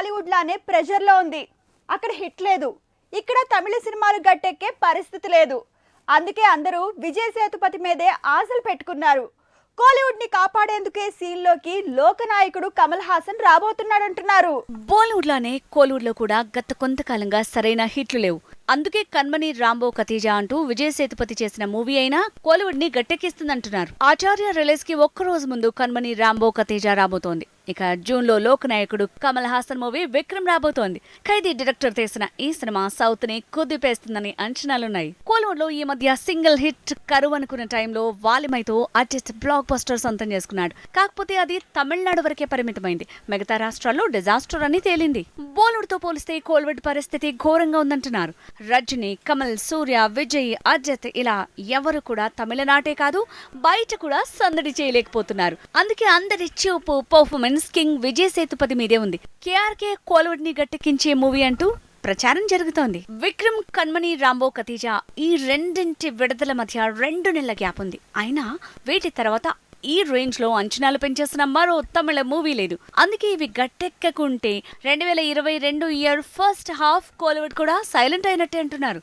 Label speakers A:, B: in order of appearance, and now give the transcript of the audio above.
A: టాలీవుడ్ లానే ఉంది. అక్కడ హిట్ లేదు. ఇక్కడ తమిళ సినిమాలు గట్టెక్కే పరిస్థితి లేదు. అందుకే అందరూ విజయ్ సేతుపతి మీదే ఆశలు పెట్టుకున్నారు. కోలీవుడ్ని కాపాడేందుకే సీన్లోకి లోకనాయకుడు కమల్ హాసన్ రాబోతున్నాడంటున్నారు.
B: బాలీవుడ్ లానే కోలీవుడ్లో కూడా గత కొంతకాలంగా సరైన హిట్లు లేవు. అందుకే కన్మని రాంబో కతీజా అంటూ విజయ్ సేతుపతి చేసిన మూవీ అయినా కోలీవుడ్ని గట్టెక్కిస్తుందంటున్నారు. ఆచార్య రిలీజ్కి ఒక్క రోజు ముందు కన్మని రాంబో కతీజా రాబోతోంది. ఇక జూన్లో లోక్ నాయకుడు కమల్ హాసన్ మూవీ విక్రమ్ రాబోతోంది. ఖైదీ డైరెక్టర్ తీసిన ఈ సినిమా సౌత్ని కుదిపేస్తుందని అంచనాలున్నాయి. కోలీవుడ్లో ఈ మధ్య సింగిల్ హిట్ కరువు అనుకున్న టైంలో వాలిమైతో ఆర్టిస్ట్ బ్లాక్ బస్టర్ సొంతం చేసుకున్నాడు. కాకపోతే అది తమిళనాడు వరకే పరిమితమైంది. మిగతా రాష్ట్రాల్లో డిజాస్టర్ అని తేలింది. బాలీవుడ్తో పోలిస్తే కోల్విడ్ పరిస్థితి ఘోరంగా ఉందంటున్నారు. రజనీ కమల్ సూర్య విజయ్ అజిత్ ఇలా ఎవరు కూడా తమిళనాటే కాదు బయట కూడా సందడి చేయలేకపోతున్నారు. అందుకే అందరి చూపు పర్ఫార్మెన్స్ కింగ్ విజయ్ సేతుపతి మీదే ఉంది. కేఆర్కే కోలివుడ్ని గట్టెక్కించే మూవీ అంటూ ప్రచారం జరుగుతోంది. విక్రమ్ కన్మణి రాంబో కతీజా ఈ రెండింటి విడుదల మధ్య రెండు నెలల గ్యాప్ ఉంది. అయినా వీటి తర్వాత ఈ రేంజ్లో అంచనాలు పెంచేసిన మరో తమిళ మూవీ లేదు. అందుకే ఇవి గట్టెక్కకుంటే రెండు వేల ఇరవై రెండు ఇయర్ ఫస్ట్ హాఫ్ కోలీవుడ్ కూడా సైలెంట్ అయినట్టే అంటున్నారు.